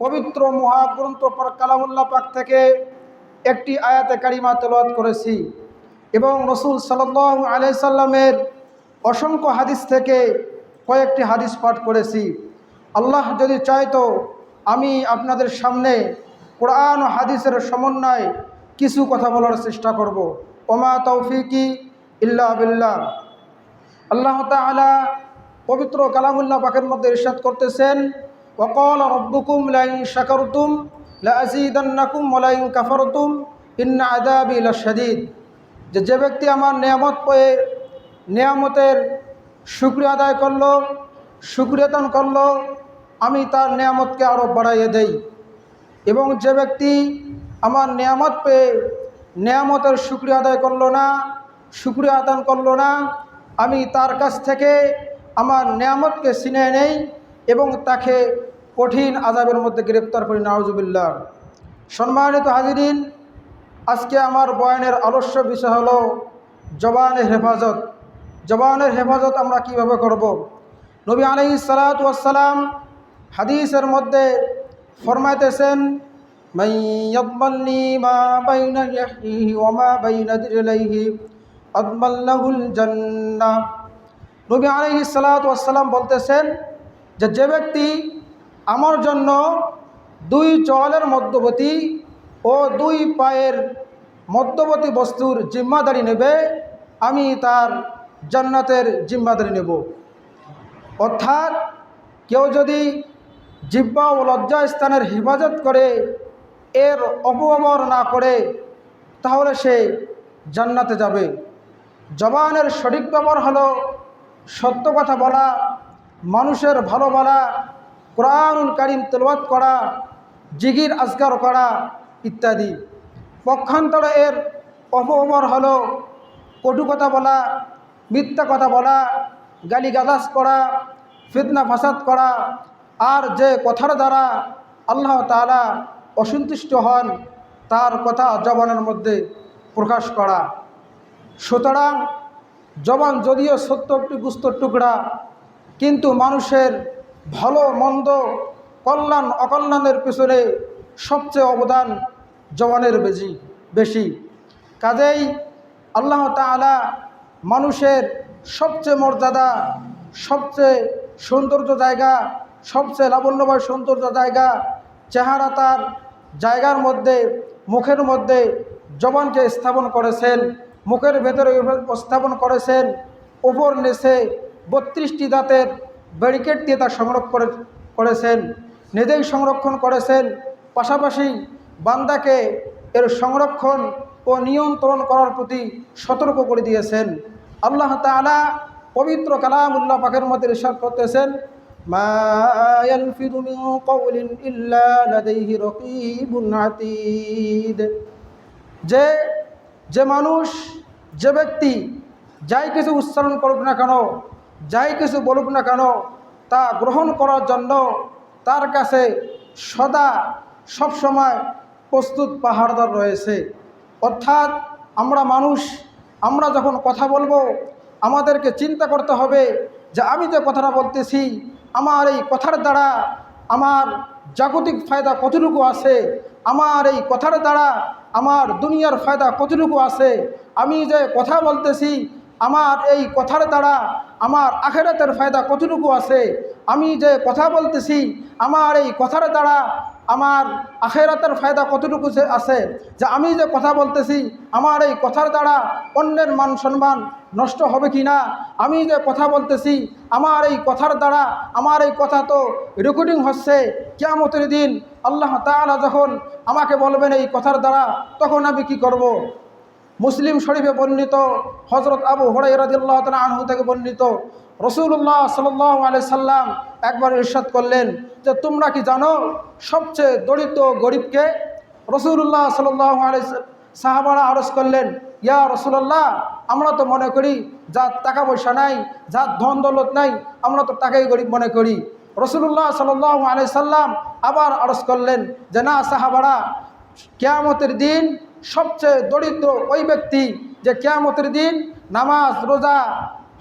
পবিত্র মহাগ্রন্থ পর কালামুল্লাহ পাক থেকে একটি আয়াতে কারিমা তেলাওয়াত করেছি এবং রসুল সাল্লাহ আলাই সাল্লামের অসংখ্য হাদিস থেকে কয়েকটি হাদিস পাঠ করেছি। আল্লাহ যদি চাইতো আমি আপনাদের সামনে কোরআন হাদিসের সমন্বয় কিছু কথা বলার চেষ্টা করব। ওমা তৌফিকি ইল্লা বিল্লাহ। আল্লাহ তাআলা পবিত্র কালামুল্লাহ পাকের মধ্যে ইরশাদ করতেছেন রব্বুকুম লাইন শাকারতুম লাযীদান্নাকুম ওয়া লাইন কাফারতুম ইন্না আযাবি লাশাদীদ যে যে ব্যক্তি আমার নিয়ামত পেয়ে নিয়ামতের শুক্রিয়া আদায় করল শুক্রিয়াতন করল, আমি তার নিয়ামতকে আরও বাড়াইয়ে দেই। এবং যে ব্যক্তি আমার নিয়ামত পেয়ে নিয়ামতের শুক্রিয়া আদায় করল না, শুক্রিয়া আদান করল না, আমি তার কাছ থেকে আমার নিয়ামতকে ছিনে নেই এবং তাকে কঠিন আজাবের মধ্যে গ্রেপ্তার করি নাওজুবিল্লাহ সম্মানিত হাজিরিন, আজকে আমার বয়ানের আলস্য বিষয় হল জবানের হেফাজত। জবানের হেফাজত আমরা কীভাবে করব। নবী আলি সালাত ওয়াসালাম হাদিসের মধ্যে ফরমাইতেছেন নবী আলহি সালাত বলতেছেন যে যে ব্যক্তি আমার জন্য দুই চলের মধ্যবর্তী ও দুই পায়ের মধ্যবর্তী বস্তুর জিম্মাদারি নেবে, আমি তার জান্নাতের জিম্মাদারি নেব। অর্থাৎ কেউ যদি জিব্বা ও লজ্জা স্থানের হেফাজত করে, এর অপব্যবহার না করে, তাহলে সে জান্নাতে যাবে। জবানের সঠিক ব্যবহার হলো সত্য কথা বলা, মানুষের ভালো বলা কোরআনুল কারিম তেলওয়াত করা জিগির আজগার করা ইত্যাদি। পক্ষান্তর এর অপব্যবহার হল কটু কথা বলা, মিথ্যা কথা বলা, গালিগালাজ করা, ফিতনা ফাসাদ করা, আর যে কথার দ্বারা আল্লাহ তালা অসন্তুষ্ট হন, তার কথা জবানের মধ্যে প্রকাশ করা। সুতরাং জবান যদিও সত্য একটি গুস্তর টুকরা, কিন্তু মানুষের ভালো, মন্দ, কল্যাণ, অকল্যাণের পিছনে সবচেয়ে অবদান জবানের বেশি বেশি। কাজেই আল্লাহ তালা মানুষের সবচেয়ে মর্যাদা, সবচেয়ে সৌন্দর্য জায়গা, সবচেয়ে লাবণ্যময় সৌন্দর্য জায়গা, চেহারা তার জায়গার মধ্যে, মুখের মধ্যে জবানকে স্থাপন করেছেন, মুখের ভেতরে স্থাপন করেছেন ওপর নেশে বত্রিশটি দাঁতের ব্যারিকেড দিয়ে তা সংরক্ষণ করেছেন। নিজেই সংরক্ষণ করেছেন। পাশাপাশি বান্দাকে এর সংরক্ষণ ও নিয়ন্ত্রণ করার প্রতি সতর্ক করে দিয়েছেন। আল্লাহ তালা পবিত্র কালাম উল্লাহ পাখের মধ্যে রিসার করতেছেন যে যে মানুষ, যে ব্যক্তি যাই কিছু উচ্চারণ করুক না কেন যাই কিছু বলুক না কেন, তা গ্রহণ করার জন্য তার কাছে সদা সবসময় প্রস্তুত পাহাড়দার রয়েছে। অর্থাৎ আমরা মানুষ, আমরা যখন কথা বলব, আমাদেরকে চিন্তা করতে হবে যে আমি যে কথাটা বলতেছি, আমার এই কথার দ্বারা আমার জাগতিক ফায়দা কতটুকু আছে, আমার এই কথার দ্বারা আমার দুনিয়ার ফায়দা কতটুকু আছে, আমি যে কথা বলতেছি আমার এই কথার দ্বারা আমার আখেরাতের ফায়দা কতটুকু আছে? আমি যে কথা বলতেছি, আমার এই কথার দ্বারা আমার আখেরাতের ফায়দা কতটুকু আছে? যে আমি যে কথা বলতেছি, আমার এই কথার দ্বারা অন্যের মান সম্মান নষ্ট হবে কি না? আমি যে কথা বলতেছি, আমার এই কথার দ্বারা আমার এই কথা তো রেকর্ডিং হচ্ছে। কেয়ামতের দিন আল্লাহ তাআলা যখন আমাকে বলবেন এই কথার দ্বারা, তখন আমি কি করব। মুসলিম শরীফে বর্ণিত হজরত আবু হরাই রাজিল্লাহ তালা আনহু থেকে বর্ণিত রসুল্লাহ সাল্লাহ আলি সাল্লাম একবার ইরশাদ করলেন যে তোমরা কি জানো সবচেয়ে দরিদ্র গরিবকে রসুল্লাহ সাল্লাহ আলি সাহাবারা আরজ করলেন, ইয়া রসুল্লাহ আমরা তো মনে করি যার টাকা পয়সা নাই, যার ধন দৌলত নাই, আমরা তো টাকাই গরিব মনে করি। রসুল্লাহ সাল্লাহ আলি সাল্লাম আবার আরজ করলেন যে, না সাহাবারা, কেয়ামতের দিন সবচেয়ে দরিদ্র ওই ব্যক্তি যে কেয়ামতের দিন নামাজ, রোজা,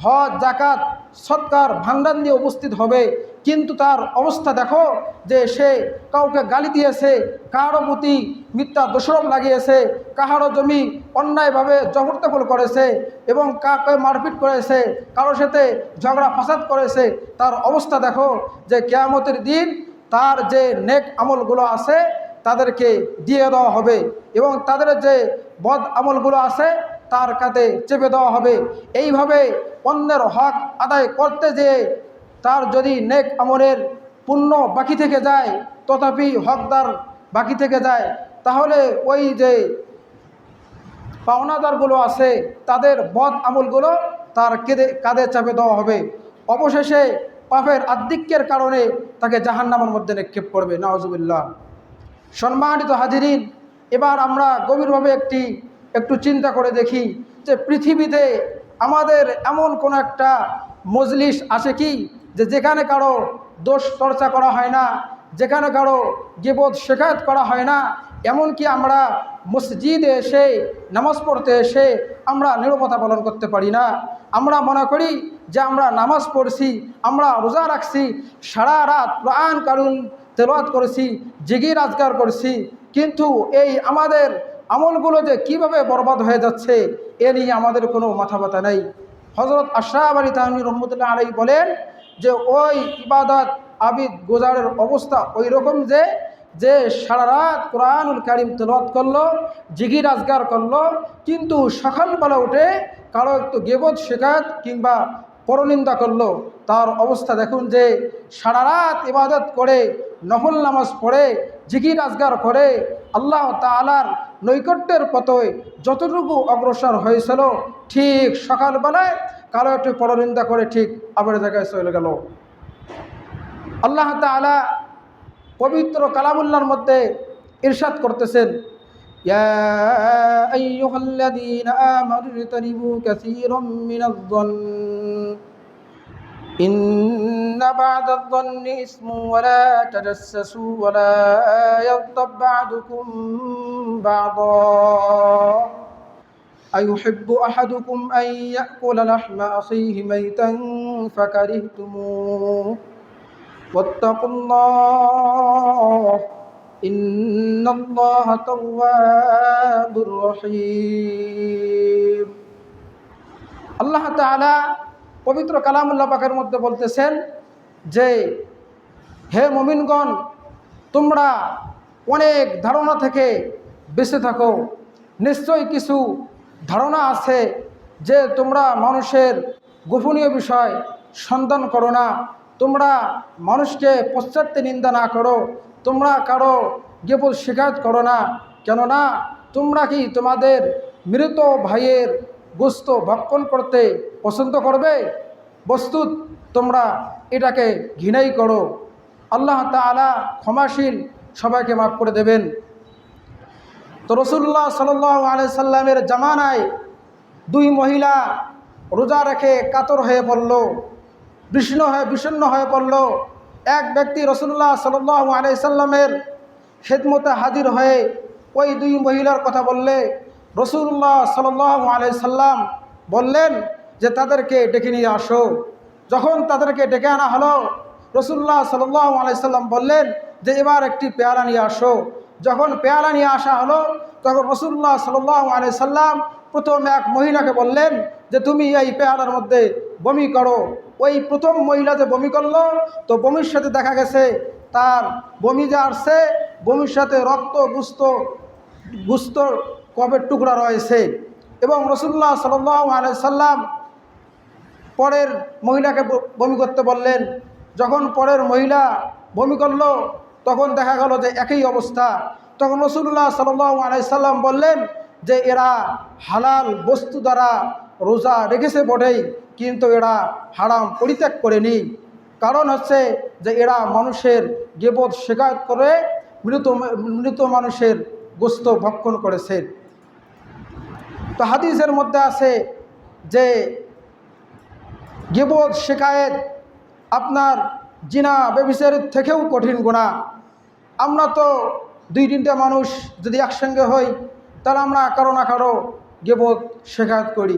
হজ জাকাত সৎকার, ভান্ডার নিয়ে উপস্থিত হবে। কিন্তু তার অবস্থা দেখো যে সে কাউকে গালি দিয়েছে কারও প্রতি মিথ্যা দোষরম লাগিয়েছে, কাহারও জমি অন্যায়ভাবে জবরদখল করেছে এবং কাকে মারপিট করেছে, কারোর সাথে ঝগড়া ফাসাদ করেছে। তার অবস্থা দেখো যে কেয়ামতের দিন তার যে নেক আমলগুলো আছে তাদেরকে দিয়ে দেওয়া হবে এবং তাদের যে বদ আমলগুলো আছে, তার কাতে চেপে দেওয়া হবে। এইভাবে অন্যের হক আদায় করতে যেয়ে তার যদি নেক আমলের পুণ্য বাকি থেকে যায়, তথাপি হকদার বাকি থেকে যায়, তাহলে ওই যে পাওনাদারগুলো আছে, তাদের বদ আমলগুলো তার কেঁদে, কাঁধে চাপে দেওয়া হবে। অবশেষে পাপের আধিক্যের কারণে তাকে জাহান্নামের মধ্যে নিক্ষেপ করবে। নওয়াজুবিল্লাহ সম্মানিত হাজিরিন, এবার আমরা গভীরভাবে একটি, একটু চিন্তা করে দেখি যে পৃথিবীতে আমাদের এমন কোনো একটা মজলিস আছে কি যে যেখানে কারও দোষ চর্চা করা হয় না, যেখানে কারও গেবোধ শেখায়ত করা হয় না, এমনকি আমরা মসজিদে এসে, নামাজ পড়তে এসে আমরা নিরবতা পালন করতে পারি না। আমরা মনে করি যে আমরা নামাজ পড়ছি, আমরা রোজা রাখছি, সারা রাত প্রাণ কারুন তেলাওয়াত করেছি জিগি রাজগার করছি, কিন্তু এই আমাদের আমলগুলো যে কীভাবে বরবাদ হয়ে যাচ্ছে, এ নিয়ে আমাদের কোনো মাথা ব্যথা নেই। হজরত আশরাফ আলী তাহমির রহমতুল্লাহ আলাই বলেন যে, ওই ইবাদত আবিদ গোজারের অবস্থা ওই রকম যে যে সারা রাত কোরআনুল কারিম তেলাওয়াত করল জিগি রাজগার করল, কিন্তু সকালবেলা উঠে কারও একটু গেবত শেখাত কিংবা পরনিন্দা করল। তার অবস্থা দেখুন যে, সারা রাত ইবাদত করে নফল নামাজ পড়ে, জিকির আজগার করে, আল্লাহ তালার নৈকট্যের পথে যতটুকু অগ্রসর হয়েছিল, ঠিক সকালবেলায় কারও একটু পরনিন্দা করে ঠিক আবার জায়গায় চলে গেল। আল্লাহ তালা পবিত্র কালামুল্লার মধ্যে ইরশাদ করতেছেন, ইয়া আইয়ুহাল্লাযীনা আমানু তারিবু কাসীরাম মিনাজ-যন্নি إن بعد الظن إثم ولا تجسسوا ولا يغضب بعضكم بعضا. أيحب أحدكم أن يأكل لحم أخيه ميتا فكرهتموه. واتقوا الله إن الله تواب رحيم. الله تعالى পবিত্র কালামুল্লা পাকের মধ্যে বলতেছেন যে, হে মমিনগণ, তোমরা অনেক ধারণা থেকে বেঁচে থাকো। নিশ্চয়ই কিছু ধারণা আছে যে, তোমরা মানুষের গোপনীয় বিষয় সন্ধান করো না। তোমরা মানুষকে পশ্চাত্যে নিন্দা না করো। তোমরা কারও গেবল শিকায়ত করো না। কেননা, তোমরা কি তোমাদের মৃত ভাইয়ের গোস্ত ভক্ষণ করতে পছন্দ করবে? বস্তুত তোমরা এটাকে ঘৃণাই করো। আল্লাহ তালা ক্ষমাশীল সবাইকে মাফ করে দেবেন। তো রসুল্লাহ সাল আলাই সাল্লামের জামানায় দুই মহিলা রোজা রেখে কাতর হয়ে পড়ল বিষণ্ণ হয়ে বিষণ্ণ হয়ে পড়ল। এক ব্যক্তি রসুল্লাহ সাল আলাই সাল্লামের খেদমতে হাজির হয়ে ওই দুই মহিলার কথা বললে রসুল্লাহ সাল আলাই সাল্লাম বললেন যে তাদেরকে ডেকে নিয়ে আসো। যখন তাদেরকে ডেকে আনা হলো রসুল্লাহ সাল্লাহ আলাইসাল্লাম বললেন যে, এবার একটি পেয়ারা নিয়ে আসো। যখন পেয়ারা নিয়ে আসা হলো, তখন রসুল্লাহ সাল্লাহ আলাইসাল্লাম প্রথম এক মহিলাকে বললেন যে, তুমি এই পেয়ারার মধ্যে বমি করো। ওই প্রথম মহিলা যে বমি করল, তো বমির সাথে দেখা গেছে, তার বমি যে আসছে, বমির সাথে রক্ত গুস্ত গুস্ত কবের টুকরা রয়েছে। এবং রসুল্লাহ সাল্লাহ আলাইসাল্লাম পরের মহিলাকে বমি করতে বললেন। যখন পরের মহিলা বমি করল, তখন দেখা গেল যে একই অবস্থা। তখন রসুল্লাহ সাল আলাইসাল্লাম বললেন যে, এরা হালাল বস্তু দ্বারা রোজা রেখেছে বটেই, কিন্তু এরা হারাম পরিত্যাগ করেনি। কারণ হচ্ছে যে, এরা মানুষের গেবোধ শেখায়ত করে মৃত মৃত মানুষের গোস্ত ভক্ষণ করেছে। তো হাদিসের মধ্যে আছে যে গেবোধ শেখায়েত আপনার জিনা ব্যবিচারের থেকেও কঠিন গুণা। আমরা তো দুই তিনটা মানুষ যদি একসঙ্গে হই, তাহলে আমরা কারও না কারও গেবোধ শেখায়ত করি।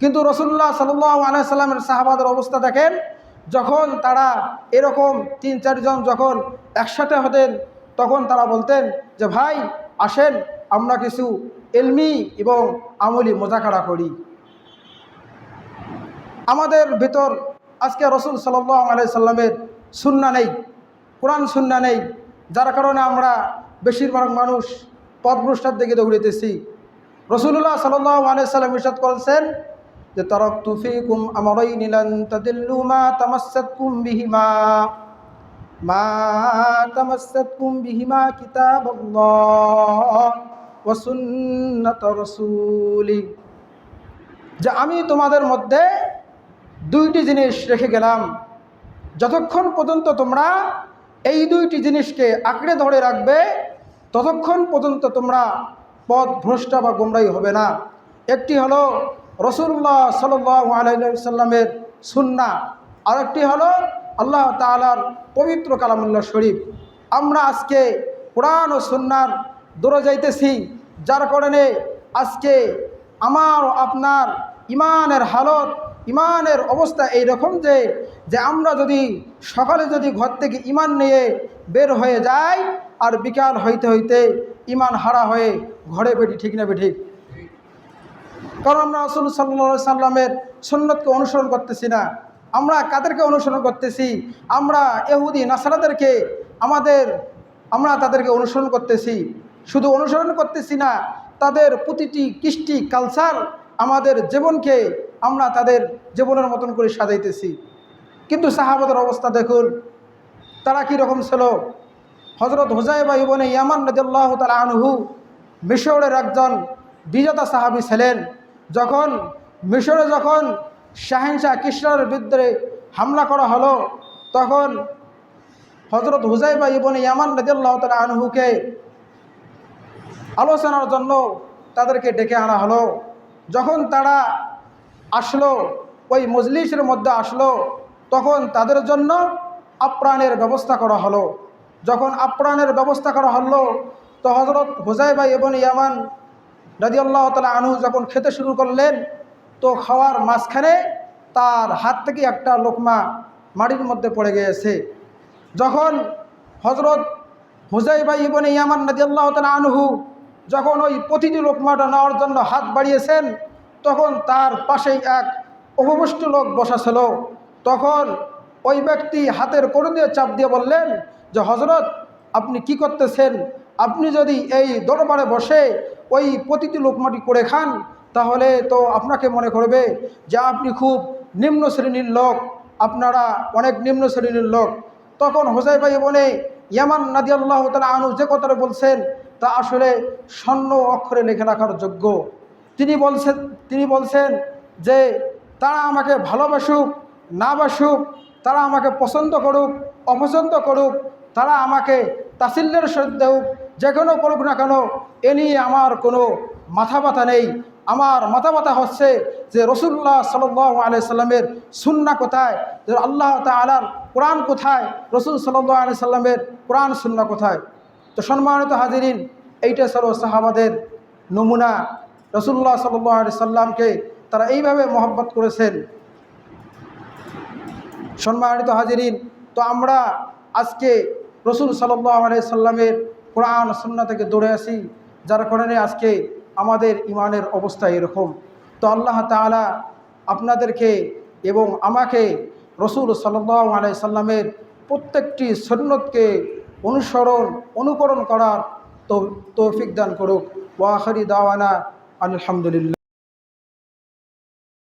কিন্তু রসুল্লাহ সাল্লাহ আলাইসাল্লামের সাহাবাদের অবস্থা দেখেন, যখন তারা এরকম তিন চারজন যখন একসাথে হতেন, তখন তারা বলতেন যে, ভাই, আসেন, আমরা কিছু এলমি এবং আমলি মোজাকারা করি। আমাদের ভিতর আজকে রসুল সাল্লাহ আলাই সাল্লামের সুন্না নেই, কোরআন সুন্না নেই, যার কারণে আমরা বেশিরভাগ মানুষ পথভ্রষ্টার দিকে দৌড়িতেছি রসুল্লাহ সাল্লাহ ইরশাদ করেছেন যে তরক তুফিকুম আমরাই নিলান তাদিল্লু মা যে, আমি তোমাদের মধ্যে দুইটি জিনিস রেখে গেলাম। যতক্ষণ পর্যন্ত তোমরা এই দুইটি জিনিসকে আঁকড়ে ধরে রাখবে, ততক্ষণ পর্যন্ত তোমরা পথ ভ্রষ্টা বা গোমরাই হবে না। একটি হলো রসুল্লাহ সাল্লামের সুন্না, আরেকটি হলো আল্লাহ তালার পবিত্র কালামুল্লাহ শরীফ। আমরা আজকে কোরআন ও সুন্নার দূরে যাইতেছি, যার কারণে আজকে আমার আপনার ইমানের হালত ইমানের অবস্থা এই রকম যে যে আমরা যদি সকালে যদি ঘর থেকে ইমান নিয়ে বের হয়ে যাই, আর বিকাল হইতে হইতে ইমান হারা হয়ে ঘরে বেটি ঠিক না বেঠিক। কারণ আমরা রসুল সাল্লা সাল্লামের সন্ন্যতকে অনুসরণ করতেছি না। আমরা কাদেরকে অনুসরণ করতেছি? আমরা এহুদি নাসারাদেরকে আমাদের, আমরা তাদেরকে অনুসরণ করতেছি। শুধু অনুসরণ করতেছি না, তাদের প্রতিটি কৃষ্টি কালচার আমাদের জীবনকে আমরা তাদের জীবনের মতন করে সাজাইতেছি। কিন্তু সাহাবাদের অবস্থা দেখুন, তারা কীরকম ছিল? হজরত হুজাইবা ইবনে ইয়ামান নদুল্লাহ তালা আনহু মিশরের একজন বিজেতা সাহাবি ছিলেন। যখন মিশরে যখন শাহিনশাহ কৃষ্ণের বিরুদ্ধে হামলা করা হলো, তখন হজরত হুজাইবা ইবনে ইয়ামান নদুল্লাহ তালা আনহুকে আলোচনার জন্য তাদেরকে ডেকে আনা হলো। যখন তারা আসলো, ওই মজলিসের মধ্যে আসলো, তখন তাদের জন্য আপ্রাণের ব্যবস্থা করা হলো। যখন আপ্রাণের ব্যবস্থা করা হলো, তো হজরত হুজাইবাই এবং ইয়ামান রাজিউল্লাহ তালা আনহু যখন খেতে শুরু করলেন, তো খাওয়ার মাঝখানে তার হাত থেকে একটা লোকমা মাটির মধ্যে পড়ে গিয়েছে। যখন হজরত হুজাইবাই ইবন ইয়ামান রাজিউল্লাহ তালা আনহু যখন ওই প্রতিটি লোকমাটা নেওয়ার জন্য হাত বাড়িয়েছেন তখন তার পাশেই এক অপপুষ্ট লোক বসা ছিল তখন ওই ব্যক্তি হাতের করু দিয়ে চাপ দিয়ে বললেন যে হজরত আপনি কি করতেছেন? আপনি যদি এই দরবারে বসে ওই প্রতিটি লোকমাটি করে খান, তাহলে তো আপনাকে মনে করবে যে, আপনি খুব নিম্ন শ্রেণির লোক, আপনারা অনেক নিম্ন শ্রেণির লোক। তখন হোসাই ভাই বলে ইয়ামান নাদি আল্লাহ তালা আনু যে কথাটা বলছেন, তা আসলে স্বর্ণ অক্ষরে লেখে রাখার যোগ্য। তিনি বলছেন তিনি বলছেন যে, তারা আমাকে ভালোবাসুক, না বাসুক, তারা আমাকে পছন্দ করুক, অপছন্দ করুক, তারা আমাকে তাসিল্যের সহিত দেউক, যে কোনো করুক না কেন, এ নিয়ে আমার কোনো মাথা ব্যথা নেই। আমার মাথা ব্যথা হচ্ছে যে রসুল্লাহ সাল্লাহ আলাই সাল্লামের সুন্না কোথায়? যে আল্লাহ তালার কোরআন কোথায়? রসুল সাল্লাহ আলি সাল্লামের কোরআন সুন্না কোথায়? তো সম্মানিত হাজিরিন, এইটা ছিল সাহাবাদের নমুনা। রসুল্লাহ সাল্লাহ আলি সাল্লামকে তারা এইভাবে মহব্বত করেছেন। সম্মানিত হাজিরিন, তো আমরা আজকে রসুল সাল্লাহ সাল্লামের কোরআন সন্না থেকে দৌড়ে আসি যার কারণে আজকে আমাদের ইমানের অবস্থা এরকম। তো আল্লাহ তালা আপনাদেরকে এবং আমাকে রসুল সাল্লাহ আলাই সাল্লামের প্রত্যেকটি সন্ন্যতকে অনুসরণ, অনুকরণ করার তৌফিক দান করুক। ওয়াখারি দাওয়ানা আলহামদুলিল্লাহ